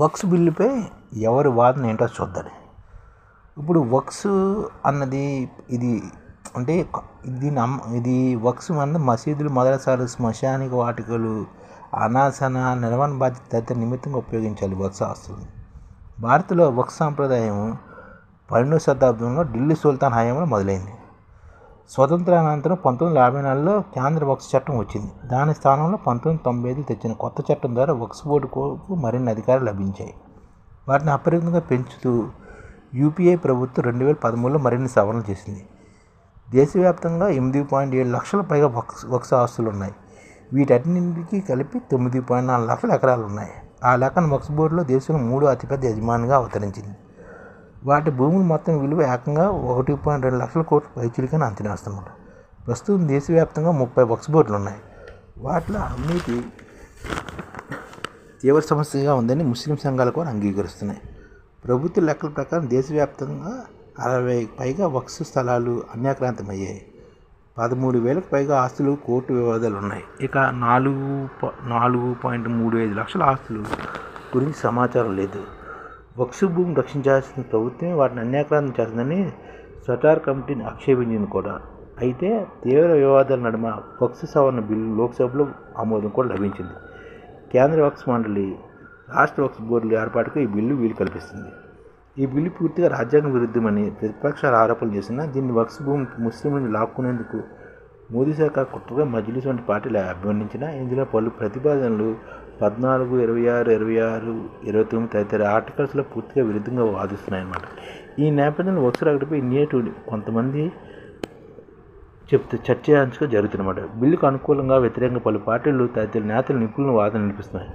వక్స్ బిల్లుపై ఎవరి వాదన ఏంటో చూద్దాం. ఇప్పుడు వక్స్ అన్నది ఇది అంటే ఇది నమ్ ఇది వక్స్ అన్నది మసీదులు మదరసాలు శ్మశానిక వాటికలు అనాసన నిర్వహణ బాధ్యత తదితర నిమిత్తంగా ఉపయోగించాలి వక్స్ ఆస్తులు. భారత్లో వక్స్ సాంప్రదాయం పన్నెండవ శతాబ్దంలో ఢిల్లీ సుల్తాన్ హయాంలో మొదలైంది. స్వతంత్రానంతరం పంతొమ్మిది యాభై నాలుగులో కేంద్ర వక్స్ చట్టం వచ్చింది. దాని స్థానంలో పంతొమ్మిది తొంభై ఐదులో తెచ్చిన కొత్త చట్టం ద్వారా వక్స్ బోర్డుకు మరిన్ని అధికారాలు లభించాయి. వాటిని అపరిమితంగా పెంచుతూ యూపీఏ ప్రభుత్వం రెండు వేల పదమూడులో మరిన్ని సవరణలు చేసింది. దేశవ్యాప్తంగా ఎనిమిది పాయింట్ ఏడు లక్షల పైగా వక్స్ వక్స్ ఆస్తులు ఉన్నాయి. వీటన్నింటికి కలిపి తొమ్మిది పాయింట్ నాలుగు లక్షల ఎకరాలు ఉన్నాయి. ఆ లెక్కన వక్స్ బోర్డులో దేశంలో మూడో అతిపెద్ద యజమానిగా అవతరించింది. వాటి భూములు మొత్తం విలువ ఏకంగా ఒకటి పాయింట్ రెండు లక్షల కోట్ల పైచిలికని అంచనా వేస్తున్నారు ప్రస్తుతం దేశవ్యాప్తంగా ముప్పై వక్స్ బోర్డులు ఉన్నాయి. వాటిలో అవినీతి తీవ్ర సమస్యగా ఉందని ముస్లిం సంఘాలు కూడా అంగీకరిస్తున్నాయి. ప్రభుత్వ లెక్కల ప్రకారం దేశవ్యాప్తంగా అరవై పైగా వక్స్ స్థలాలు అన్యాక్రాంతమయ్యాయి. పదమూడు వేలకు పైగా ఆస్తులు కోర్టు వివాదాలు ఉన్నాయి. ఇక నాలుగు ప- నాలుగు పాయింట్ మూడు ఐదు లక్షల ఆస్తులు గురించి సమాచారం లేదు. వక్సు భూమిని రక్షించాల్సిన ప్రభుత్వమే వాటిని అన్యాక్రాంతం చేస్తుందని సటార్ కమిటీని ఆక్షేపించింది కూడా. అయితే తీవ్ర వివాదాల నడుమ వక్సు సవరణ బిల్లు లోక్సభలో ఆమోదం కూడా లభించింది. కేంద్ర వక్స్ మండలి రాష్ట్ర వక్స్ బోర్డుల ఏర్పాటుకు ఈ బిల్లు వీలు కల్పిస్తుంది. ఈ బిల్లు పూర్తిగా రాజ్యాంగ విరుద్ధమని ప్రతిపక్షాలు ఆరోపణలు చేసినా దీన్ని వక్స్ భూమి ముస్లింలను లాక్కునేందుకు మోదీ సర్కార్ కుట్రగా మజ్లిస్ వంటి పార్టీలు అభివర్ణించిన ఇందులో పలు ప్రతిపాదనలు పద్నాలుగు ఇరవై ఆరు ఇరవై ఆరు ఇరవై తొమ్మిది తదితర ఆర్టికల్స్లో పూర్తిగా విరుద్ధంగా వాదిస్తున్నాయన్నమాట. ఈ నేపథ్యంలో వక్స్ రకటిపై నేటు కొంతమంది చెప్తే చర్చ జరుగుతున్నమాట బిల్లుకు అనుకూలంగా వ్యతిరేకంగా పలు పార్టీలు తదితర నేతలు నిపుణులు వాదన వినిపిస్తున్నాయి.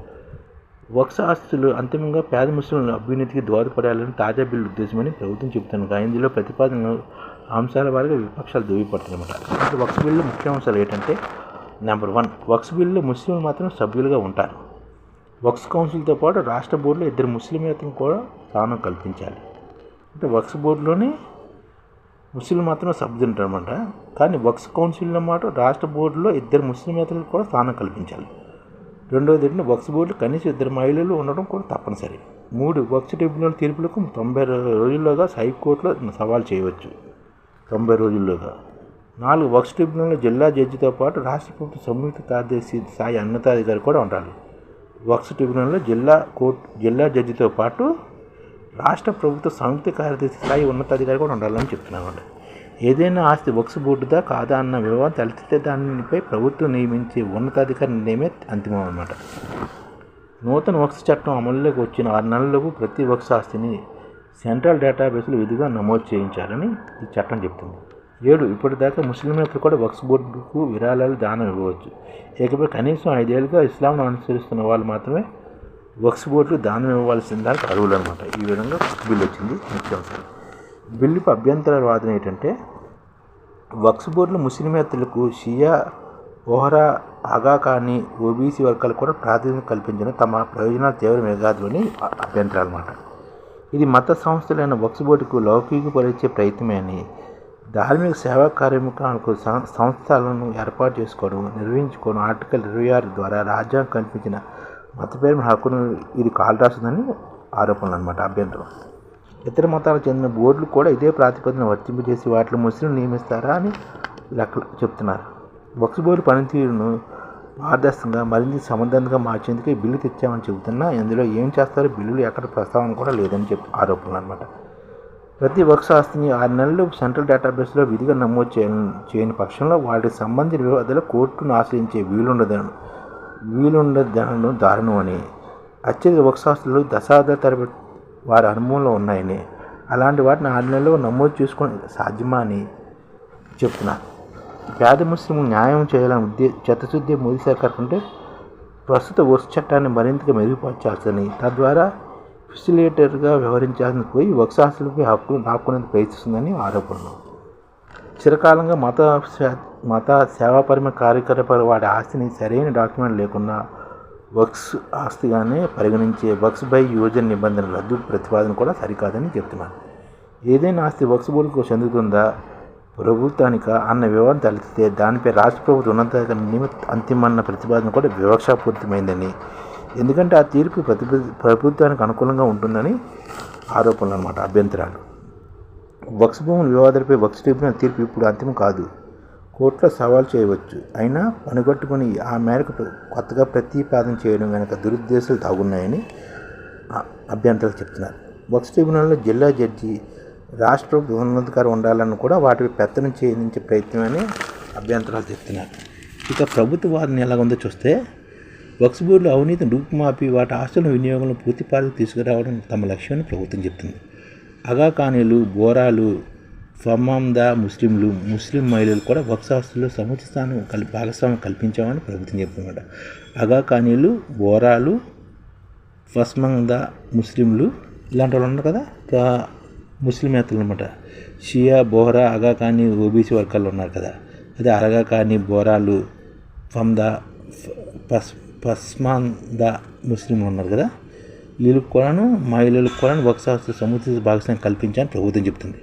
వక్స ఆస్తులు అంతిమంగా పేద ముస్లింల అభ్యున్నతికి దోహదపడాలని తాజా బిల్లు ఉద్దేశమని ప్రభుత్వం చెబుతుంది. ఇందులో ప్రతిపాదన అంశాల వారిగా విపక్షాలు దువ్విపడుతున్నమాట అంటే వక్స్ బిల్లు ముఖ్య అంశాలు ఏంటంటే నెంబర్ వన్ వక్స్ బిల్లు ముస్లింలు మాత్రం సభ్యులుగా ఉంటారు. వక్స్ కౌన్సిల్తో పాటు రాష్ట్ర బోర్డులో ఇద్దరు ముస్లిమేతను కూడా స్థానం కల్పించాలి. అంటే వక్స్ బోర్డులోనే ముస్లిం మాత్రం సభ్యులు ఉంటారన్నమాట. కానీ వక్స్ కౌన్సిల్లో మాట రాష్ట్ర బోర్డులో ఇద్దరు ముస్లిమేతలకు కూడా స్థానం కల్పించాలి. రెండవది ఏంటంటే వక్స్ బోర్డు కనీసం ఇద్దరు మహిళలు ఉండడం కూడా తప్పనిసరి. మూడు వక్స్ ట్రిబ్యునల్ తీర్పులకు తొంభై రోజుల్లోగా హైకోర్టులో సవాల్ చేయవచ్చు. తొంభై రోజుల్లోగా. నాలుగు వక్స్ ట్రిబ్యునల్ జిల్లా జడ్జితో పాటు రాష్ట్ర ప్రభుత్వ సంయుక్త కార్యదర్శి స్థాయి అన్నతాధికారి కూడా ఉండాలి. వక్స్ ట్రిబ్యునల్లో జిల్లా కోర్టు జిల్లా జడ్జితో పాటు రాష్ట్ర ప్రభుత్వ సంయుక్త కార్యదర్శి స్థాయి ఉన్నతాధికారి కూడా ఉండాలని చెప్తున్నాను ఏదైనా ఆస్తి వక్స్ బోర్డుదా కాదా అన్న వివరం తలెత్తితే దానిపై ప్రభుత్వం నియమించే ఉన్నతాధికారి నిర్ణయమే అంతిమం అన్నమాట నూతన వక్స్ చట్టం అమల్లోకి వచ్చిన ఆరు నెలలకు ప్రతి వక్స్ ఆస్తిని సెంట్రల్ డేటాబేస్లో విధిగా నమోదు చేయించాలని ఈ చట్టం చెప్తుంది. ఏడు ఇప్పటిదాకా ముస్లింలు కూడా వక్స్ బోర్డుకు విరాళాలు దానం ఇవ్వవచ్చు. ఇకపై కనీసం ఐదేళ్ళుగా ఇస్లాంను అనుసరిస్తున్న వాళ్ళు మాత్రమే వక్స్ బోర్డుకు దానం ఇవ్వాల్సిన దానికి అర్హులు అనమాట ఈ విధంగా బిల్లు వచ్చింది. ముఖ్యాంశాలు. బిల్లుకు అభ్యంతర వాదన ఏంటంటే వక్స్ బోర్డులు ముస్లిమేతలకు షియా ఓహరా ఆగా కానీ ఓబీసీ వర్గాలకు కూడా ప్రాతినిధ్యం కల్పించిన తమ ప్రయోజనాలు తీవ్రమే కాదు అని అభ్యంతరాలు అన్నమాట. ఇది మత సంస్థలైన వక్స్ బోర్డుకు లౌకికపరిచే ప్రయత్నమే అని ధార్మిక సేవా కార్యక్రమాలకు సం- సంస్థలను ఏర్పాటు చేసుకోవడం నిర్వహించుకోవడం ఆర్టికల్ ఇరవై ఆరు ద్వారా రాజ్యాంగం కల్పించిన మతపేరు హక్కును ఇది కాల్ రాస్తుందని ఆరోపణలు అనమాట అభ్యంతరం. ఇతర మతాలకు చెందిన బోర్డులు కూడా ఇదే ప్రాతిపదికన వర్తింపజేసి వాటిలో ముస్లిం నియమిస్తారా అని లెక్కలు చెప్తున్నారు. వక్స్ బోర్డు పనితీరును పారదర్శకంగా మరింత సమర్థంగా మార్చేందుకు బిల్లు తెచ్చామని చెబుతున్నా. ఇందులో ఏం చేస్తారో బిల్లులు ఎక్కడ ప్రస్తావన కూడా లేదని చెప్పి ఆరోపణలు అనమాట ప్రతి వక్స్ ఆస్తిని ఆరు నెలలు సెంట్రల్ డేటాబేస్లో విధిగా నమోదు చేయని చేయని పక్షంలో వాటికి సంబంధించిన వివాదాలు కోర్టును ఆశ్రయించే వీలుండదను వీలుండదనడం దారుణం అని. అత్యధిక వక్స్ ఆస్తులు దశాబ్దాల తరబడి వారి అనుభవంలో ఉన్నాయని. అలాంటి వాటిని ఆరు నెలల్లో నమోదు చేసుకుని సాధ్యమా అని చెప్తున్నారు పేద ముస్లిం న్యాయం చేయాలని ఉద్దే చిత్తశుద్ధి మోదీ సర్కార్ కంటే ప్రస్తుత వరుస చట్టాన్ని మరింతగా మెరుగుపరచాల్సిందని. తద్వారా ఫెసిలిటేటర్గా వ్యవహరించాల్సిన పోయి వక్సాసులపై హక్కు లాక్కునేందుకు ప్రయత్నిస్తుందని ఆరోపణలు. చిరకాలంగా మత సే- మత సేవాపరమైన కార్యకలాపాలు వాడి ఆస్తిని సరైన డాక్యుమెంట్ లేకుండా వక్స్ ఆస్తిగానే పరిగణించే వక్స్ బై యూజర్ నిబంధన రద్దు ప్రతిపాదన కూడా సరికాదని చెప్తున్నారు. ఏదైనా ఆస్తి వక్స్ బోర్డుకు చెందుతుందా? ప్రభుత్వానిక? అన్న వివాదం తలెత్తితే దానిపై రాష్ట్ర ప్రభుత్వ ఉన్నత నియమిత అంతిమన్న ప్రతిపాదన కూడా వివక్షాపూరితమైందని ఎందుకంటే ఆ తీర్పు ప్రతి ప్రభుత్వానికి అనుకూలంగా ఉంటుందని ఆరోపణలు అనమాట అభ్యంతరాలు. వక్స్ భూముల వివాదాలపై వక్స్ ట్రిబ్యునల్ తీర్పు ఇప్పుడు అంతిమం కాదు. కోర్టులో సవాల్ చేయవచ్చు. అయినా పనిగట్టుకుని ఆ మేరకు కొత్తగా ప్రతిపాదన చేయడం వెనుక దురుద్దేశాలు తాగున్నాయని అభ్యంతరాలు చెప్తున్నారు. వక్స్ ట్రిబ్యునల్లో జిల్లా జడ్జి రాష్ట్ర ప్రభుత్వ ఉండాలని కూడా వాటిపై పెత్తనం చేయించే ప్రయత్నమని అభ్యంతరాలు చెప్తున్నారు. ఇక ప్రభుత్వ వాదన ఎలా ఉందో చూస్తే వక్స్ బోర్డులో అవినీతి రూపుమాపి వాటి ఆస్తుల వినియోగంలో పూర్తి పాలకు తీసుకురావడం తమ లక్ష్యమని ప్రభుత్వం చెప్తుంది. అగాకానీలు బోరాలు ఫమాందా ముస్లింలు. ముస్లిం మహిళలు కూడా వక్స్ ఆస్తుల్లో సముచిత స్థానం కల్ భాగస్వామ్యం కల్పించామని ప్రభుత్వం చెప్తున్నమాట అగాఖానీలు బోరాలు ఫస్మందా ముస్లింలు ఇలాంటి వాళ్ళు ఉన్నారు కదా? ముస్లిమేతలు అనమాట షియా బోహరా అగా కానీ ఓబీసీ వర్గాలు ఉన్నారు కదా? అదే అరగా కానీ బోరాలు ఫమ్దా పస్ పస్మాందా ముస్లింలు ఉన్నారు కదా? వీళ్ళకి కూడాను మహిళలకు కూడా వక్స్ సముచిత భాగస్వామ్యం కల్పించాలని ప్రభుత్వం చెప్తుంది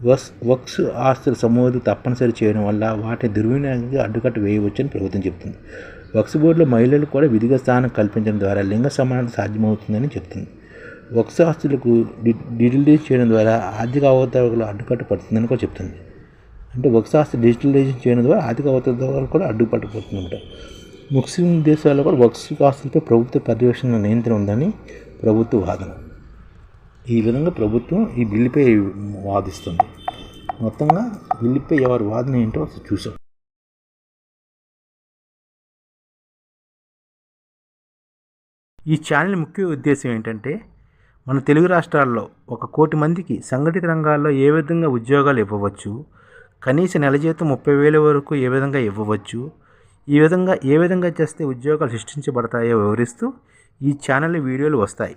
వక్స్ వక్స్ ఆస్తుల సమోదు తప్పనిసరి చేయడం వల్ల వాటి దుర్వినియోగానికి అడ్డుకట్ట వేయవచ్చని ప్రభుత్వం చెబుతుంది. వక్స్ బోర్డులో మహిళలకు కూడా విధిగా స్థానం కల్పించడం ద్వారా లింగ సమానత సాధ్యమవుతుందని చెప్తుంది వక్స్ ఆస్తులకు డిజిటలైజ్ చేయడం ద్వారా ఆర్థిక అవతారాలు అడ్డుకట్ట పడుతుందని కూడా చెప్తుంది అంటే వక్స్ ఆస్తి డిజిటలైజేషన్ చేయడం ద్వారా ఆర్థిక అవతారాలు కూడా అడ్డుపట్టబడుతుందంట ముస్లిం దేశాల్లో కూడా వక్స్ ఆస్తులపై ప్రభుత్వ పర్యవేక్షణ నియంత్రణ ఉందని ప్రభుత్వ వాదన. ఈ విధంగా ప్రభుత్వం ఈ బిల్లుపై వాదిస్తుంది. మొత్తంగా బిల్లుపై ఎవరి వాదన ఏంటో చూసాం. ఈ ఛానల్ ముఖ్య ఉద్దేశం ఏంటంటే మన తెలుగు రాష్ట్రాల్లో ఒక కోటి మందికి సంఘటిత రంగాల్లో ఏ విధంగా ఉద్యోగాలు ఇవ్వవచ్చు కనీస నెల జీతం ముప్పై వేల వరకు ఏ విధంగా ఇవ్వవచ్చు ఈ విధంగా ఏ విధంగా చేస్తే ఉద్యోగాలు సృష్టించబడతాయో వివరిస్తూ ఈ ఛానల్ వీడియోలు వస్తాయి.